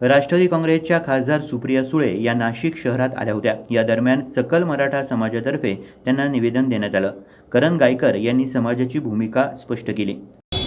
राष्ट्रवादी काँग्रेसच्या खासदार सुप्रिया सुळे या नाशिक शहरात आल्या होत्या. या दरम्यान सकल मराठा समाजातर्फे त्यांना निवेदन देण्यात आलं. करण गायकर यांनी समाजाची भूमिका स्पष्ट केली.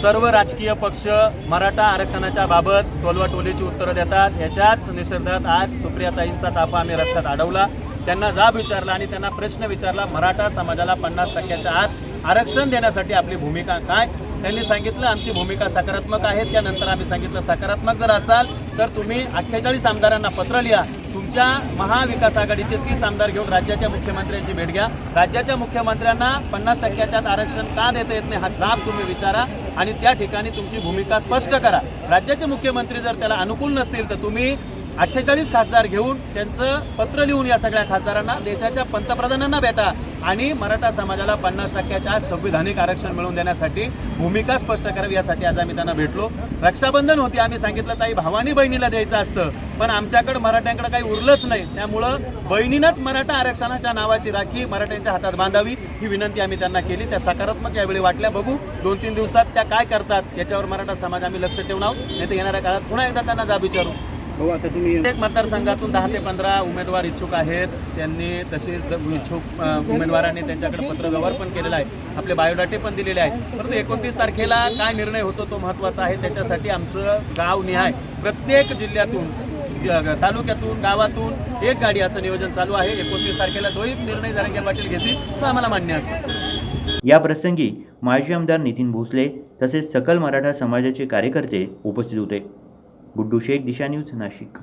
सर्व राजकीय पक्ष मराठा आरक्षणाच्या बाबत टोलवाटोलीची उत्तरं देतात. याच्याच निषेधात आज सुप्रियाताईंचा ताफा आम्ही रस्त्यात अडवला. त्यांना जाब विचारला आणि त्यांना प्रश्न विचारला मराठा समाजाला पन्नास टक्क्याच्या आत आरक्षण देण्यासाठी आपली भूमिका काय? त्यांनी सांगितलं आमची भूमिका सकारात्मक आहे. त्यानंतर आम्ही सांगितलं सकारात्मक जर असाल तर तुम्ही अठ्ठेचाळीस आमदारांना पत्र लिहा. तुमच्या महाविकास आघाडीचे तीस आमदार घेऊन राज्याच्या मुख्यमंत्र्यांची भेट घ्या. राज्याच्या मुख्यमंत्र्यांना पन्नास टक्क्याच्या आत आरक्षण का देता येत नाही हा जाब तुम्ही विचारा आणि त्या ठिकाणी तुमची भूमिका स्पष्ट करा. राज्याचे मुख्यमंत्री जर त्याला अनुकूल नसतील तर तुम्ही अठ्ठेचाळीस खासदार घेऊन त्यांचं पत्र लिहून या सगळ्या खासदारांना देशाच्या पंतप्रधानांना भेटा आणि मराठा समाजाला पन्नास टक्क्याच्या आज संविधानिक आरक्षण मिळवून देण्यासाठी भूमिका स्पष्ट करावी यासाठी आज आम्ही त्यांना भेटलो. रक्षाबंधन होती आम्ही सांगितलं ताई भावानी बहिणीला द्यायचं असतं. पण आमच्याकडे मराठ्यांकडे काही उरलंच नाही. त्यामुळं बहिणीनंच मराठा आरक्षणाच्या नावाची राखी मराठ्यांच्या हातात बांधावी ही विनंती आम्ही त्यांना केली. त्या सकारात्मक यावेळी वाटल्या. बघू दोन तीन दिवसात त्या काय करतात याच्यावर मराठा समाज आम्ही लक्ष ठेवून आहोत. नाही तर येणाऱ्या काळात पुन्हा एकदा त्यांना जाब विचारू. भाऊ आता तुम्ही प्रत्येक मतदारसंघातून दहा ते पंधरा उमेदवार इच्छुक आहेत. त्यांनी तसेच इच्छुक उमेदवारांनी त्यांच्याकडे पत्रव्यवहार पण केलेला आहे. आपले बायोडाटे पण दिलेले आहेत. परंतु एकोणतीस तारखेला काय निर्णय होतो तो महत्त्वाचा आहे. त्याच्यासाठी आमचं गाव निहाय. प्रत्येक जिल्ह्यातून तालुक्यातून गावातून एक गाडी असं नियोजन चालू आहे. एकोणतीस तारखेला तोही निर्णय जरांगे पाटील घेतील तो आम्हाला मान्य असेल या प्रसंगी माजी आमदार नितीन भोसले तसेच सकल मराठा समाजाचे कार्यकर्ते उपस्थित होते. गुड्डू शेख दिशा न्यूज नाशिक